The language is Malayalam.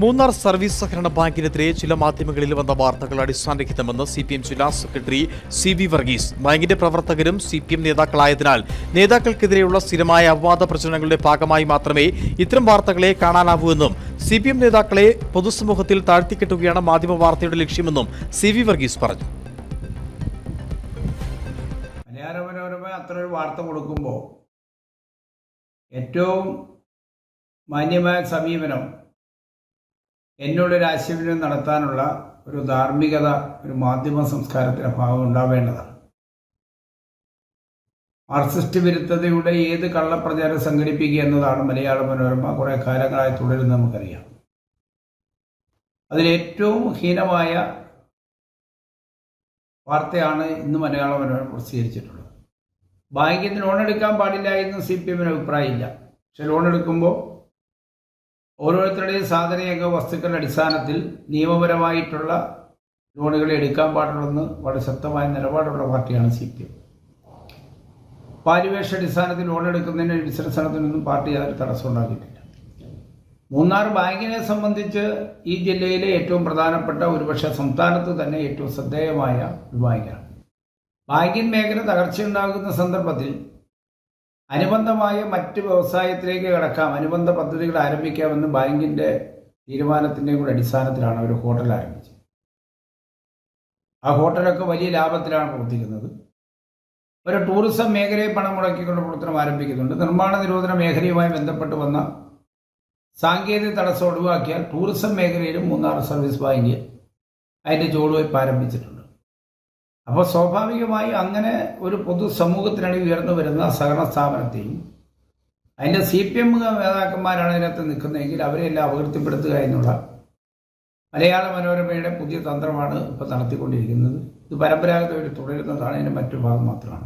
മൂന്നാർ സർവീസ് സഹകരണ ബാങ്കിനെതിരെ ചില മാധ്യമങ്ങളിൽ വന്ന വാർത്തകൾ അടിസ്ഥാനരഹിതമെന്ന് സി പി എം ജില്ലാ സെക്രട്ടറി സി വി വർഗീസ്. ബാങ്കിന്റെ പ്രവർത്തകരും സി പി എം നേതാക്കളായതിനാൽ നേതാക്കൾക്കെതിരെയുള്ള സ്ഥിരമായ അപവാദ പ്രചരണങ്ങളുടെ ഭാഗമായി മാത്രമേ ഇത്തരം വാർത്തകളെ കാണാനാവൂ എന്നും സി പി എം നേതാക്കളെ പൊതുസമൂഹത്തിൽ താഴ്ത്തിക്കെട്ടുകയാണ് മാധ്യമ വാർത്തയുടെ ലക്ഷ്യമെന്നും സി വി വർഗീസ് പറഞ്ഞു. അത്ര ഒരു വാർത്ത കൊടുക്കുമ്പോൾ ഏറ്റവും മാന്യമായ സമീപനം എന്നോടൊരു ആശയവിനിമയം നടത്താനുള്ള ഒരു ധാർമ്മികത ഒരു മാധ്യമ സംസ്കാരത്തിന്റെ ഭാഗം ഉണ്ടാവേണ്ടതാണ്. മാർക്സിസ്റ്റ് വിരുദ്ധതയുടെ ഏത് കള്ളപ്രചാരം സംഘടിപ്പിക്കുക എന്നതാണ് മലയാള മനോരമ കുറേ കാലങ്ങളായി തുടരുന്നത് നമുക്കറിയാം. അതിലേറ്റവും ഹീനമായ വാർത്തയാണ് ഇന്ന് മലയാള മനോരമ പ്രസിദ്ധീകരിച്ചിട്ടുള്ളത്. ബാങ്കിൽ ലോൺ എടുക്കാൻ പാടില്ല എന്ന് സി പി എമ്മിന് അഭിപ്രായമില്ല. പക്ഷെ ലോൺ എടുക്കുമ്പോൾ ഓരോരുത്തരുടെയും സാധനയൊക്കെ വസ്തുക്കളുടെ അടിസ്ഥാനത്തിൽ നിയമപരമായിട്ടുള്ള ലോണുകൾ എടുക്കാൻ പാടുള്ളതെന്ന് വളരെ ശക്തമായ നിലപാടുള്ള പാർട്ടിയാണ് സി പി എം. പാരിവേഷ അടിസ്ഥാനത്തിൽ ലോൺ എടുക്കുന്നതിന് ബിസിനസ് നടത്തുന്നതിനൊന്നും പാർട്ടി യാതൊരു തടസ്സം ഉണ്ടാക്കിയിട്ടില്ല. മൂന്നാർ ബാങ്കിനെ സംബന്ധിച്ച് ഈ ജില്ലയിലെ ഏറ്റവും പ്രധാനപ്പെട്ട ഒരുപക്ഷെ സംസ്ഥാനത്ത് തന്നെ ഏറ്റവും ശ്രദ്ധേയമായ ഒരു ബാങ്കാണ്. ബാങ്കിങ് മേഖല തകർച്ചയുണ്ടാകുന്ന സന്ദർഭത്തിൽ അനുബന്ധമായ മറ്റ് വ്യവസായത്തിലേക്ക് കിടക്കാം. അനുബന്ധ പദ്ധതികൾ ആരംഭിക്കാമെന്ന് ബാങ്കിന്റെ തീരുമാനത്തിന്റെയും കൂടെ അടിസ്ഥാനത്തിലാണ് അവർ ഹോട്ടൽ ആരംഭിച്ചത്. ആ ഹോട്ടലൊക്കെ വലിയ ലാഭത്തിലാണ് പ്രവർത്തിക്കുന്നത്. ഒരു ടൂറിസം മേഖലയെ പണം മുടക്കിക്കൊണ്ട് പ്രവർത്തനം ആരംഭിക്കുന്നുണ്ട്. നിർമ്മാണ നിരോധന മേഖലയുമായി ബന്ധപ്പെട്ട് വന്ന സാങ്കേതിക തടസ്സം ഒഴിവാക്കിയാൽ ടൂറിസം മേഖലയിലും മൂന്നാർ സർവീസ് ബാങ്ക് അതിന്റെ ചുവടുവയ്പ് ആരംഭിച്ചിട്ടുണ്ട്. അപ്പോൾ സ്വാഭാവികമായി അങ്ങനെ ഒരു പൊതു സമൂഹത്തിനിടയിൽ ഉയർന്നു വരുന്ന സഹകരണ സ്ഥാപനത്തെയും അതിന്റെ സി പി എം നേതാക്കന്മാരാണ് അതിനകത്ത് നിൽക്കുന്നതെങ്കിൽ അവരെല്ലാം അപകീർത്തിപ്പെടുത്തുക എന്നുള്ള മലയാള മനോരമയുടെ പുതിയ തന്ത്രമാണ് ഇപ്പോൾ നടത്തിക്കൊണ്ടിരിക്കുന്നത്. ഇത് പരമ്പരാഗതമായിട്ട് തുടരുന്നതാണ്. അതിന്റെ മറ്റു ഭാഗം മാത്രമാണ്.